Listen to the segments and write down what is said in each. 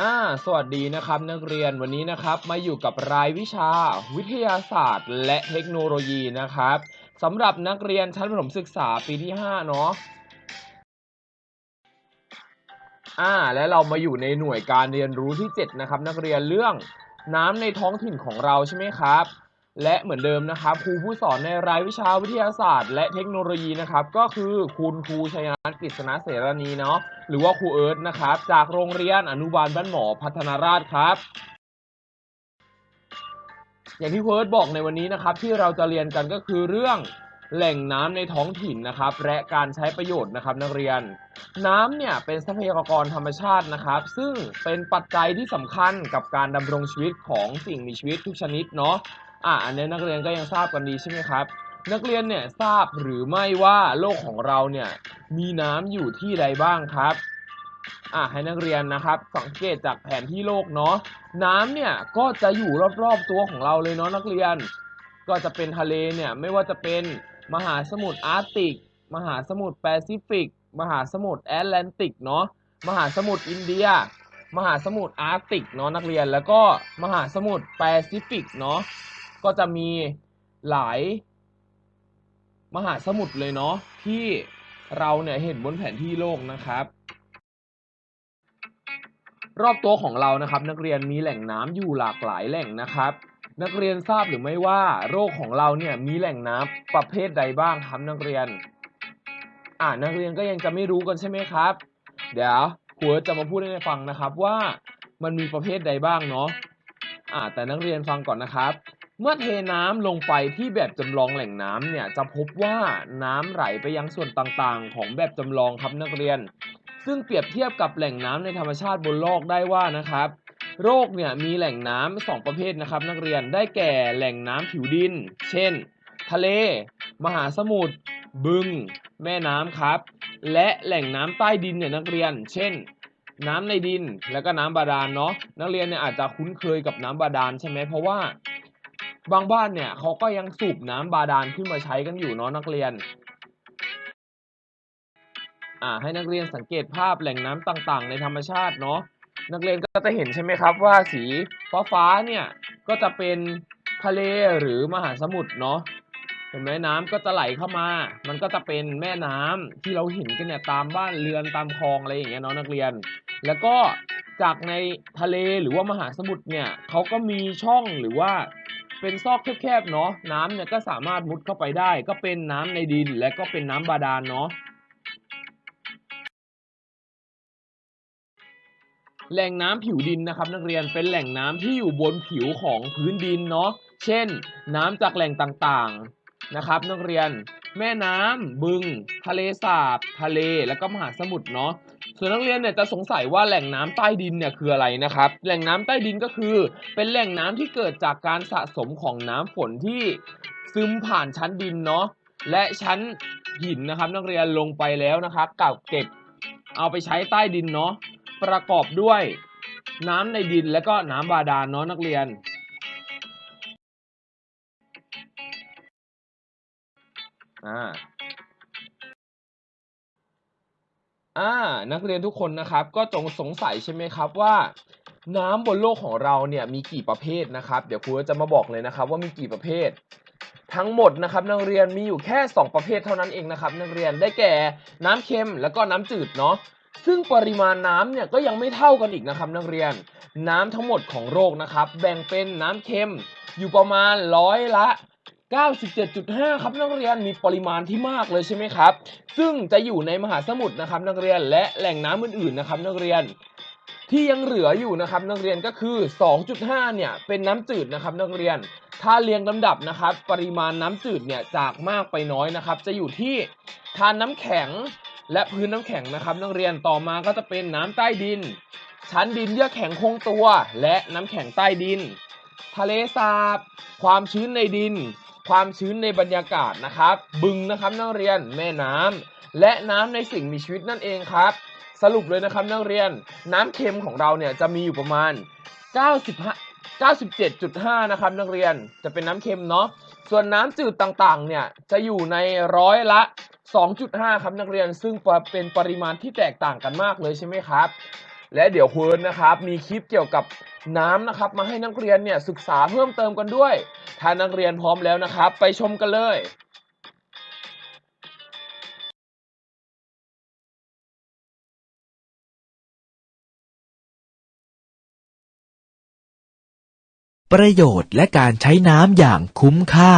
อ่าสวัสดีนะครับนักเรียนวันนี้นะครับมาอยู่กับรายวิชา วิทยาศาสตร์ และเทคโนโลยีนะครับสำหรับนักเรียนชั้นประถมศึกษาปีที่ 5 เนาะอ่าและเรามาอยู่ในหน่วยการเรียนรู้ที่ 7 นะครับ นักเรียนเรื่องน้ำในท้องถิ่นของเราใช่ไหมครับ และเหมือนเดิมนะครับครูผู้สอนในรายวิชาวิทยาศาสตร์ และเทคโนโลยีนะครับก็คือคุณครูชัยนัทกฤษณะเสรณีเนาะหรือว่าครูเอิร์ธนะครับจากโรงเรียนอนุบาลบ้านหมอพัฒนาราชครับอย่างที่ครูเอิร์ธบอกในวันนี้นะครับที่เราจะเรียนกันก็คือเรื่องแหล่งน้ำในท้องถิ่นนะครับ และการใช้ประโยชน์นะครับนักเรียน น้ำเนี่ยเป็นทรัพยากรธรรมชาตินะครับ ซึ่งเป็นปัจจัยที่สำคัญกับการดำรงชีวิตของสิ่งมีชีวิตทุกชนิดเนาะ อะอันนี้นักเรียนก็ยังทราบกันดีใช่ไหมครับ นักเรียนเนี่ยทราบหรือไม่ว่าโลกของเราเนี่ยมีน้ำอยู่ที่ใดบ้างครับอะให้นักเรียนนะครับสังเกตจากแผนที่โลกเนาะน้ำเนี่ยก็จะอยู่รอบๆตัวของเราเลยเนาะนักเรียน ก็จะเป็นทะเลเนี่ยไม่ว่าจะเป็นมหาสมุทรอาร์ติก มหาสมุทรแปซิฟิก มหาสมุทรแอตแลนติกเนาะมหาสมุทรอินเดีย มหาสมุทรอาร์ติกเนาะนักเรียนแล้วก็มหาสมุทรแปซิฟิกเนาะ ก็จะมีหลายมหาสมุทรเลยเนาะที่เราเนี่ยเห็นบนแผนที่โลกนะครับ รอบตัวของเรานะครับ นักเรียนมีแหล่งน้ำอยู่หลากหลายแหล่งนะครับ นักเรียนทราบหรือไม่ว่าโลกของเราเนี่ยมีแหล่งน้ำประเภทใดบ้างครับนักเรียน อ่านักเรียนก็ยังจะไม่รู้กันใช่ไหมครับ เดี๋ยวครูจะมาพูดให้ฟังนะครับว่ามันมีประเภทใดบ้างเนาะอ่าแต่นักเรียนฟังก่อนนะครับ เมื่อเทน้ำลงไปที่แบบจำลองแหล่งน้ำเนี่ยจะพบว่าน้ำไหลไปยังส่วนต่างๆ ของแบบจำลองครับนักเรียน ซึ่งเปรียบเทียบกับแหล่งน้ำในธรรมชาติบนโลกได้ว่านะครับโลกเนี่ยมีแหล่งน้ำสองประเภทนะครับ นักเรียนได้แก่แหล่งน้ำผิวดิน เช่น ทะเล มหาสมุทรบึง แม่น้ำครับ และแหล่งน้ำใต้ดินเนี่ยนักเรียน เช่นน้ำในดินแล้วก็น้ำบาดาลเนาะนักเรียนเนี่ยอาจจะคุ้นเคยกับน้ำบาดาลใช่ไหมเพราะว่า บางบ้านเนี่ยเขาก็ยังสูบน้ำบาดาลขึ้นมาใช้กันอยู่เนาะนักเรียนอ่าให้นักเรียนสังเกตภาพแหล่งน้ำต่างๆ ในธรรมชาติเนาะนักเรียนก็จะเห็นใช่ไหมครับว่าสีฟ้าฟ้าๆเนี่ยก็จะเป็นทะเลหรือมหาสมุทรเนาะเห็นไหมน้ำก็จะไหลเข้ามา มันก็จะเป็นแม่น้ำที่เราเห็นกันเนี่ยตามบ้านเรือนตามคลองอะไรอย่างเงี้ยเนาะนักเรียน แล้วก็จากในทะเลหรือว่ามหาสมุทรเนี่ยเขาก็มีช่องหรือว่า เป็นซอกแคบๆเนาะน้ำเนี่ยก็สามารถมุดเข้าไปได้ ก็เป็นน้ำในดินและก็เป็นน้ำบาดาลเนาะแหล่งน้ำผิวดินนะครับนักเรียนเป็นแหล่งน้ำที่อยู่บนผิวของพื้นดินเนาะเช่น น้ำจากแหล่งต่างๆ นะครับ นักเรียนแม่น้ำบึง ทะเลสาบ ทะเลแล้วก็มหาสมุทรเนาะส่วนนักเรียนเนี่ยจะสงสัยว่าแหล่งน้ำใต้ดินเนี่ยคืออะไรนะครับ แหล่งน้ำใต้ดินก็คือ เป็นแหล่งน้ำที่เกิดจากการสะสมของน้ำฝนที่ซึมผ่านชั้นดินเนาะและชั้นหินนะครับ นักเรียนลงไปแล้วนะครับกักเก็บเอาไปใช้ใต้ดินเนาะประกอบด้วยน้ำในดินและก็น้ำบาดาลเนาะนักเรียน อ่าอ่านักเรียนทุกคนนะครับ ก็จงสงสัยใช่ไหมครับว่า น้ำบนโลกของเราเนี่ยมีกี่ประเภทนะครับ เดี๋ยวครูจะมาบอกเลยนะครับว่ามีกี่ประเภท ทั้งหมดนะครับนักเรียนมีอยู่แค่ 2 ประเภทเท่านั้นเองนะครับ นักเรียนได้แก่น้ำเค็มแล้วก็น้ำจืดเนาะซึ่งปริมาณน้ำเนี่ยก็ยังไม่เท่ากันอีกนะครับนักเรียน น้ำทั้งหมดของโลกนะครับ แบ่งเป็นน้ำเค็มอยู่ประมาณร้อยละ 97.5 ครับนักเรียนมีปริมาณที่มากเลยใช่ไหมครับ ซึ่งจะอยู่ในมหาสมุทรนะครับนักเรียนและแหล่งน้ำอื่นๆนะครับนักเรียนที่ยังเหลืออยู่นะครับนักเรียนก็คือ 2.5 เนี่ยเป็นน้ำจืดนะครับนักเรียน ถ้าเรียงลำดับนะครับ ปริมาณน้ำจืดเนี่ยจากมากไปน้อยนะครับ จะอยู่ที่ทานน้ำแข็งและพื้นน้ำแข็งนะครับ นักเรียนต่อมาก็จะเป็นน้ำใต้ดิน ชั้นดินเยือกแข็งคงตัว และน้ำแข็งใต้ดิน ทะเลสาบ ความชื้นในดิน ความชื้นในบรรยากาศนะครับ บึงนะครับนักเรียนแม่น้ำและน้ำในสิ่งมีชีวิตนั่นเองครับ สรุปเลยนะครับนักเรียน น้ำเค็มของเราเนี่ยจะมีอยู่ประมาณ 95 97.5 นะครับนักเรียนจะเป็นน้ำเค็มเนาะส่วนน้ำจืดต่างๆ เนี่ยจะอยู่ในร้อยละ 2.5 ครับนักเรียน ซึ่งเป็นปริมาณที่แตกต่างกันมากเลยใช่ไหมครับ และเดี๋ยวคุณนะครับ มีคลิปเกี่ยวกับน้ำนะครับ มาให้นักเรียนเนี่ยศึกษาเพิ่มเติมกันด้วย ถ้านักเรียนพร้อมแล้วนะครับ ไปชมกันเลยประโยชน์และการใช้น้ำอย่างคุ้มค่า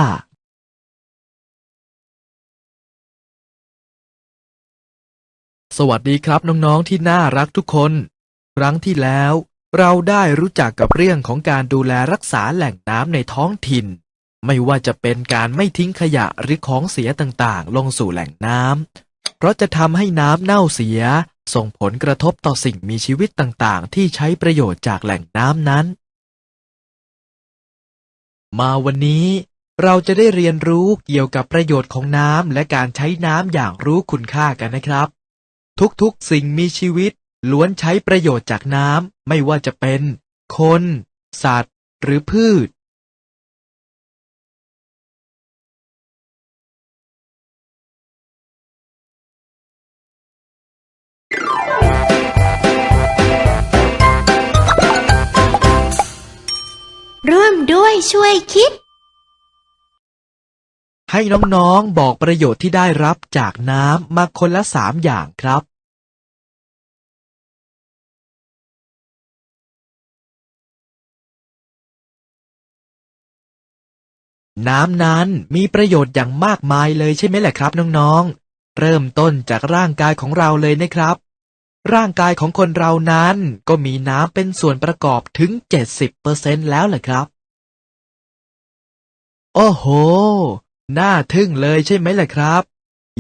สวัสดีครับน้อง ๆ ที่น่ารักทุกคน ครั้งที่แล้ว เราได้รู้จักกับเรื่องของการดูแลรักษาแหล่งน้ำในท้องถิ่น ไม่ว่าจะเป็นการไม่ทิ้งขยะหรือของเสียต่างๆ ลงสู่แหล่งน้ำเพราะจะทำให้น้ำเน่าเสีย ส่งผลกระทบต่อสิ่งมีชีวิตต่างๆ ที่ใช้ประโยชน์จากแหล่งน้ำนั้น มาวันนี้เราจะได้เรียนรู้เกี่ยวกับประโยชน์ของน้ำและการใช้น้ำอย่างรู้คุณค่ากันนะครับ ทุกๆ สิ่งมีชีวิต ล้วนใช้ประโยชน์จากน้ำไม่ว่าจะเป็น คน สัตว์ หรือพืช ร่วมด้วยช่วยคิด ให้น้องๆบอกประโยชน์ที่ได้รับจากน้ำมาคนละสามอย่างครับ น้ำนั้นมีประโยชน์อย่างมากมายเลยใช่ไหมแหละครับน้องๆ เริ่มต้นจากร่างกายของเราเลยนะครับ ร่างกายของคนเรานั้นก็มีน้ำเป็นส่วนประกอบถึง 70%แล้วแหละครับ โอ้โห น่าทึ่งเลยใช่ไหมล่ะครับ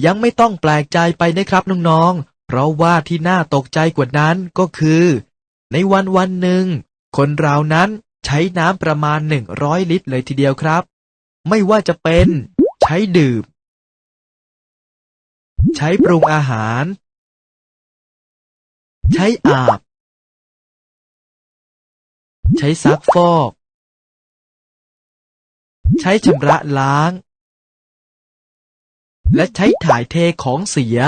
ยังไม่ต้องแปลกใจไปนะครับน้องๆ เพราะว่าที่น่าตกใจกว่านั้นก็คือ ในวันวันหนึ่งคนเรานั้นใช้น้ำประมาณ 100 ลิตรเลยทีเดียวครับ ไม่ว่าจะเป็น ใช้ดื่ม ใช้ปรุงอาหาร ใช้อาบ ใช้ซักฟอก ใช้ชำระล้าง และใช้ถ่ายเทของเสีย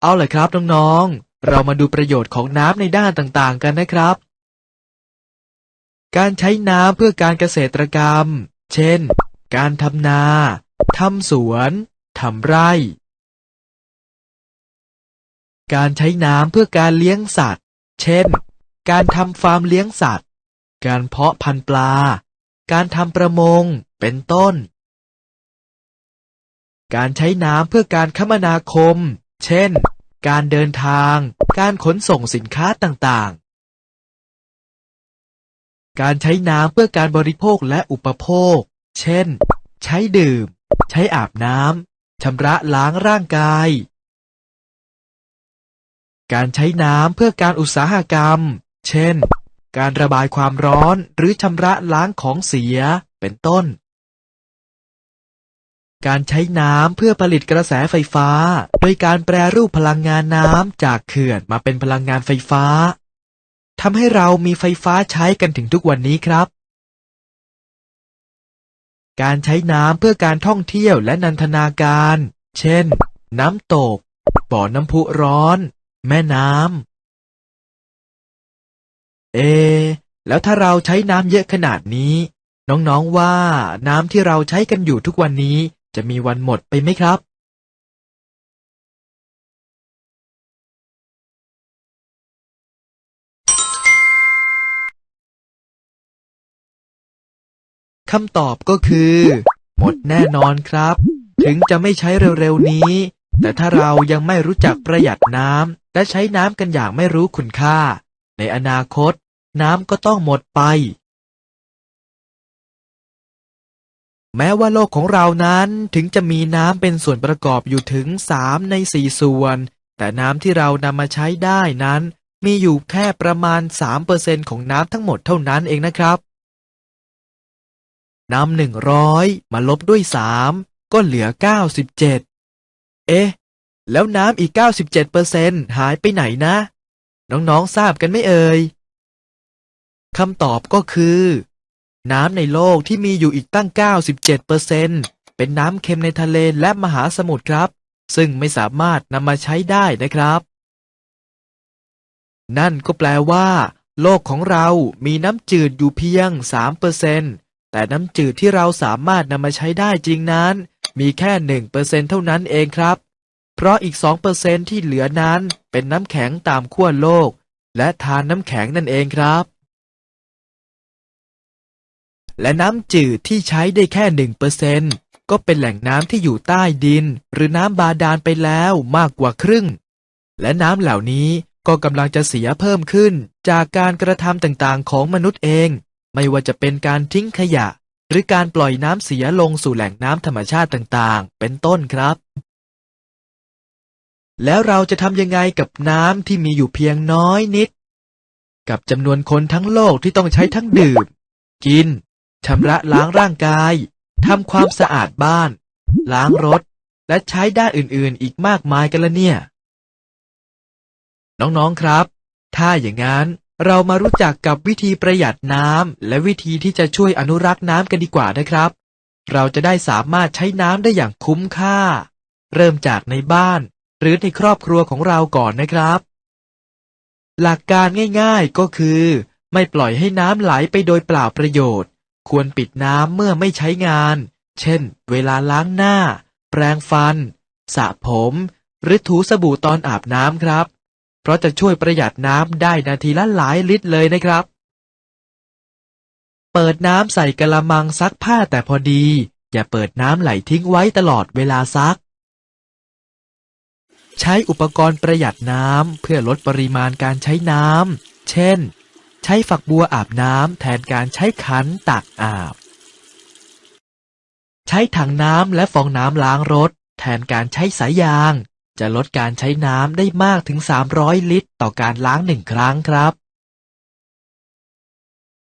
เอาเลยครับน้องๆ เรามาดูประโยชน์ของน้ำในด้านต่างๆ กันนะครับ การใช้น้ำเพื่อการเกษตรกรรม เช่น การทำนา ทำสวน ทำไร่ การใช้น้ำเพื่อการเลี้ยงสัตว์ เช่น การทำฟาร์มเลี้ยงสัตว์ การเพาะพันธุ์ปลา การทำประมง เป็นต้น การใช้น้ำเพื่อการคมนาคม เช่น การเดินทาง การขนส่งสินค้าต่างๆ การใช้น้ำเพื่อการบริโภคและอุปโภค เช่น ใช้ดื่ม ใช้อาบน้ำ ชำระล้างร่างกาย การใช้น้ำเพื่อการอุตสาหกรรม เช่น การระบายความร้อนหรือชำระล้างของเสีย เป็นต้น การใช้น้ำเพื่อผลิตกระแสไฟฟ้า โดยการแปรรูปพลังงานน้ำจากเขื่อนมาเป็นพลังงานไฟฟ้า ทำให้เรามีไฟฟ้าใช้กันถึงทุกวันนี้ครับ การใช้น้ำเพื่อการท่องเที่ยวและนันทนาการ เช่น น้ำตก บ่อน้ำพุร้อน แม่น้ำ เอ แล้วถ้าเราใช้น้ำเยอะขนาดนี้ น้องๆว่าน้ำที่เราใช้กันอยู่ทุกวันนี้จะมีวันหมดไปไหมครับ คำตอบก็คือ หมดแน่นอนครับ ถึงจะไม่ใช้เร็วๆนี้ แต่ถ้าเรายังไม่รู้จักประหยัดน้ำและใช้น้ำกันอย่างไม่รู้คุณค่า ในอนาคต น้ำก็ต้องหมดไป แม้ว่าโลกของเรานั้นถึงจะมีน้ำเป็นส่วนประกอบอยู่ถึงสามในสี่ส่วน แต่น้ำที่เรานำมาใช้ได้นั้น มีอยู่แค่ประมาณ 3%ของน้ำทั้งหมดเท่านั้นเองนะครับ นำหนึ่งร้อยมาลบด้วยสามก็เหลือเก้าสิบเจ็ดเอ๊ะ แล้วน้ำอีกเก้าสิบเจ็ดเปอร์เซ็นหายไปไหนนะ น้องๆทราบกันไหมเอ่ยคำตอบก็คือ น้ำในโลกที่มีอยู่อีกตั้ง 97%เปอร์เซ็นเป็นน้ำเค็มในทะเลและมหาสมุทรครับ ซึ่งไม่สามารถนำมาใช้ได้นะครับ นั่นก็แปลว่า โลกของเรามีน้ำจืดอยู่เพียง 3% แต่น้ำจืดที่เราสามารถนำมาใช้ได้จริงนั้น มีแค่1%เปอร์เซนเท่านั้นเองครับ เพราะอีก2%ที่เหลือนั้นเป็นน้ำแข็งตามขั้วโลก และทานน้ำแข็งนั่นเองครับ และน้ำจืดที่ใช้ได้แค่1%ก็เป็นแหล่งน้ำที่อยู่ใต้ดิน หรือน้ำบาดาลไปแล้วมากกว่าครึ่ง และน้ำเหล่านี้ก็กำลังจะเสียเพิ่มขึ้นจากการกระทำต่างๆของมนุษย์เอง ไม่ว่าจะเป็นการทิ้งขยะ หรือการปล่อยน้ำเสียลงสู่แหล่งน้ำธรรมชาติต่างๆ เป็นต้นครับ แล้วเราจะทำยังไงกับน้ำที่มีอยู่เพียงน้อยนิด กับจำนวนคนทั้งโลกที่ต้องใช้ทั้งดื่ม กินชำระล้างร่างกายทำความสะอาดบ้าน ล้างรถ และใช้ด้านอื่นๆ อีกมากมายกันละเนี่ย น้องๆครับ ถ้าอย่างนั้น เรามารู้จักกับวิธีประหยัดน้ำและวิธีที่จะช่วยอนุรักษ์น้ำกันดีกว่านะครับ เราจะได้สามารถใช้น้ำได้อย่างคุ้มค่า เริ่มจากในบ้าน หรือในครอบครัวของเราก่อนนะครับ หลักการง่ายๆก็คือ ไม่ปล่อยให้น้ำไหลไปโดยเปล่าประโยชน์ ควรปิดน้ำเมื่อไม่ใช้งาน เช่น เวลาล้างหน้า แปรงฟัน สระผม หรือถูสบู่ตอนอาบน้ำครับ เพราะจะช่วยประหยัดน้ำได้นาทีละหลายลิตรเลยนะครับ เปิดน้ำใส่กะละมังซักผ้าแต่พอดี อย่าเปิดน้ำไหลทิ้งไว้ตลอดเวลาซัก ใช้อุปกรณ์ประหยัดน้ำเพื่อลดปริมาณการใช้น้ำ เช่น ใช้ฝักบัวอาบน้ำแทนการใช้ขันตักอาบ ใช้ถังน้ำและฟองน้ำล้างรถ แทนการใช้สายยาง จะลดการใช้น้ำได้มากถึง 300 ลิตร ต่อการล้างหนึ่งครั้งครับ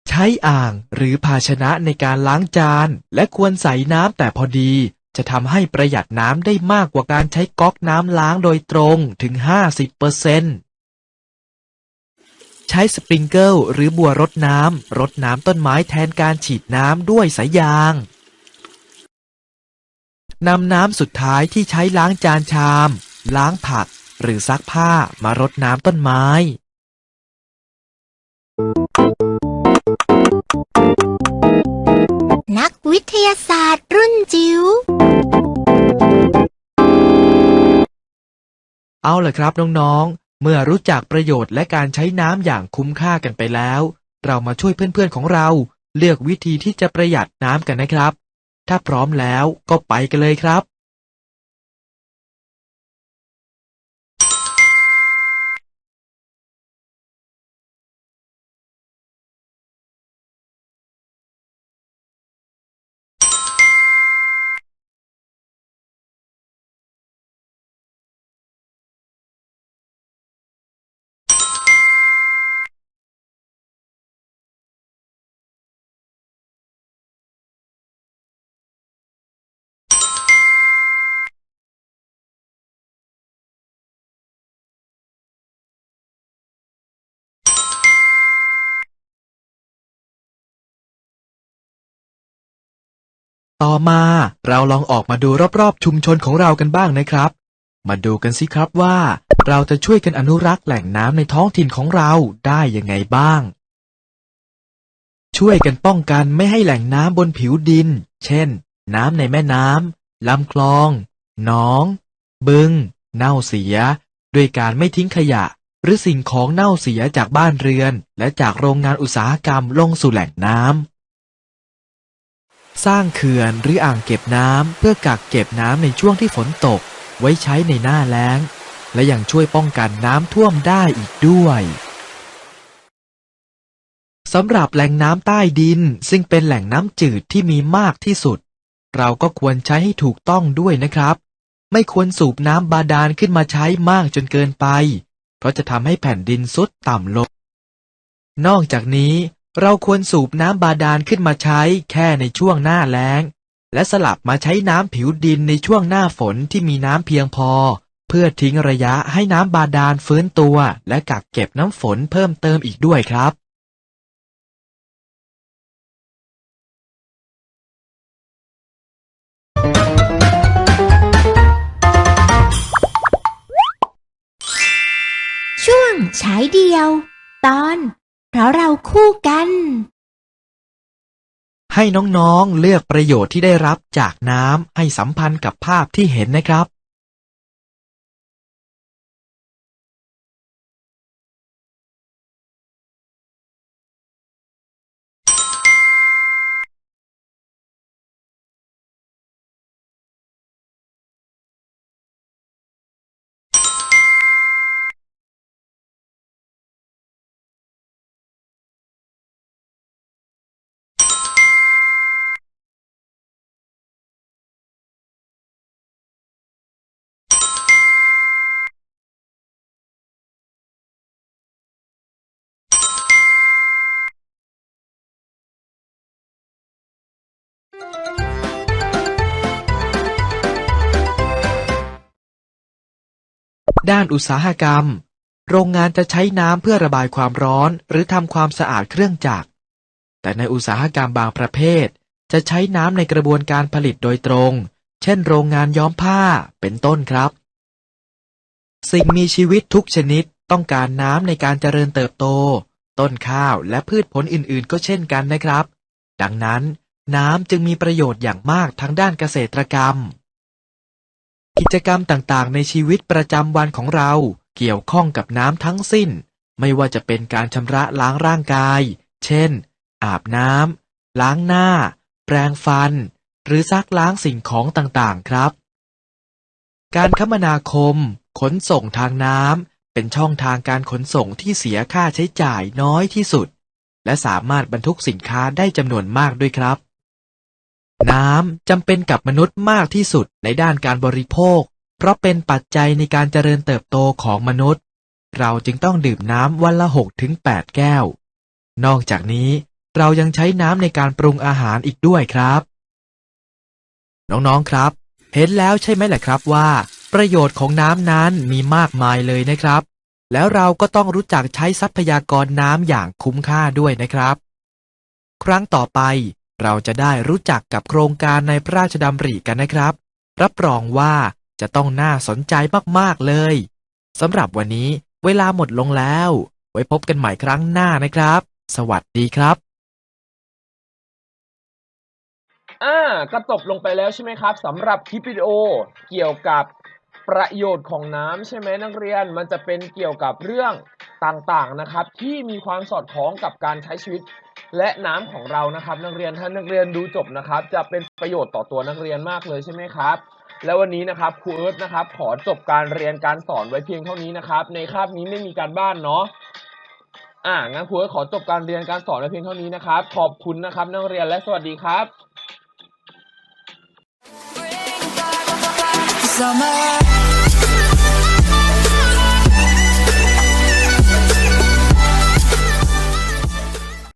ใช้อ่างหรือภาชนะในการล้างจาน และควรใส่น้ำแต่พอดี จะทำให้ประหยัดน้ำได้มากกว่าการใช้ก๊อกน้ำล้างโดยตรงถึง 50%เปอร์เซ็นต์ใช้สปริงเกิลหรือบัวรดน้ำรดน้ำต้นไม้แทนการฉีดน้ำด้วยสายยางนำน้ำสุดท้ายที่ใช้ล้างจานชาม ล้างผัก หรือซักผ้ามารดน้ำต้นไม้ นักวิทยาศาสตร์รุ่นจิ๋ว เอาล่ะครับน้องๆ เมื่อรู้จักประโยชน์และการใช้น้ำอย่างคุ้มค่ากันไปแล้ว เรามาช่วยเพื่อนๆของเรา เลือกวิธีที่จะประหยัดน้ำกันนะครับ ถ้าพร้อมแล้วก็ไปกันเลยครับ ต่อมาเราลองออกมาดูรอบๆชุมชนของเรากันบ้างนะครับ มาดูกันสิครับว่า เราจะช่วยกันอนุรักษ์แหล่งน้ำในท้องถิ่นของเราได้ยังไงบ้าง ช่วยกันป้องกันไม่ให้แหล่งน้ำบนผิวดิน เช่น น้ำในแม่น้ำลำคลอง หนอง บึง เน่าเสีย ด้วยการไม่ทิ้งขยะ หรือสิ่งของเน่าเสียจากบ้านเรือน และจากโรงงานอุตสาหกรรมลงสู่แหล่งน้ำ สร้างเขื่อนหรืออ่างเก็บน้ำเพื่อกักเก็บน้ำในช่วงที่ฝนตก ไว้ใช้ในหน้าแล้ง และยังช่วยป้องกันน้ำท่วมได้อีกด้วยสำหรับแหล่งน้ำใต้ดินซึ่งเป็นแหล่งน้ำจืดที่มีมากที่สุด เราก็ควรใช้ให้ถูกต้องด้วยนะครับ ไม่ควรสูบน้ำบาดาลขึ้นมาใช้มากจนเกินไป เพราะจะทำให้แผ่นดินซุดต่ำลง นอกจากนี้ เราควรสูบน้ำบาดาลขึ้นมาใช้แค่ในช่วงหน้าแล้ง และสลับมาใช้น้ำผิวดินในช่วงหน้าฝนที่มีน้ำเพียงพอ เพื่อทิ้งระยะให้น้ำบาดาลฟื้นตัว และกักเก็บน้ำฝนเพิ่มเติมอีกด้วยครับช่วงใช่เดียว ตอน เพราะเราคู่กัน ให้น้องๆเลือกประโยชน์ที่ได้รับจากน้ำให้สัมพันธ์กับภาพที่เห็นนะครับ ด้านอุตสาหกรรม โรงงานจะใช้น้ำเพื่อระบายความร้อน หรือทำความสะอาดเครื่องจักร แต่ในอุตสาหกรรมบางประเภท จะใช้น้ำในกระบวนการผลิตโดยตรง เช่น โรงงานย้อมผ้าเป็นต้นครับ สิ่งมีชีวิตทุกชนิดต้องการน้ำในการเจริญเติบโต ต้นข้าวและพืชผลอื่นๆ ก็เช่นกันนะครับ ดังนั้น น้ำจึงมีประโยชน์อย่างมากทางด้านเกษตรกรรม กิจกรรมต่างๆ ในชีวิตประจำวันของเรา เกี่ยวข้องกับน้ำทั้งสิ้น ไม่ว่าจะเป็นการชำระล้างร่างกาย เช่น อาบน้ำล้างหน้า แปรงฟัน หรือซักล้างสิ่งของต่างๆ ครับ การคมนาคม ขนส่งทางน้ำเป็นช่องทางการขนส่งที่เสียค่าใช้จ่ายน้อยที่สุด และสามารถบรรทุกสินค้าได้จำนวนมากด้วยครับ น้ำจำเป็นกับมนุษย์มากที่สุดในด้านการบริโภค เพราะเป็นปัจจัยในการเจริญเติบโตของมนุษย์ เราจึงต้องดื่มน้ำวันละ6ถึง8แก้ว นอกจากนี้เรายังใช้น้ำในการปรุงอาหารอีกด้วยครับ น้องๆครับ เห็นแล้วใช่ไหมแหละครับว่า ประโยชน์ของน้ำนั้นมีมากมายเลยนะครับ แล้วเราก็ต้องรู้จักใช้ทรัพยากรน้ำอย่างคุ้มค่าด้วยนะครับ ครั้งต่อไป เราจะได้รู้จักกับโครงการในพระราชดำริกันนะครับ รับรองว่าจะต้องน่าสนใจมากๆเลยสำหรับวันนี้เวลาหมดลงแล้ว ไว้พบกันใหม่ครั้งหน้านะครับ สวัสดีครับอ่าก็จบลงไปแล้วใช่ไหมครับสำหรับคลิปวิดีโอเกี่ยวกับประโยชน์ของน้ำใช่ไหมนักเรียนมันจะเป็นเกี่ยวกับเรื่องต่างๆนะครับ ที่มีความสอดคล้องกับการใช้ชีวิต และน้ำของเรานะครับ นักเรียนถ้านักเรียนดูจบนะครับ จะเป็นประโยชน์ต่อตัวนักเรียนมากเลยใช่ไหมครับ แล้ววันนี้นะครับครูเอิร์ธนะครับ ขอจบการเรียนการสอนไว้เพียงเท่านี้นะครับ ในคาบนี้ไม่มีการบ้านเนาะอ่างั้นครูเอิร์ธขอจบการเรียนการสอนไว้เพียงเท่านี้นะครับ ขอบคุณนะครับนักเรียนและสวัสดีครับ Summer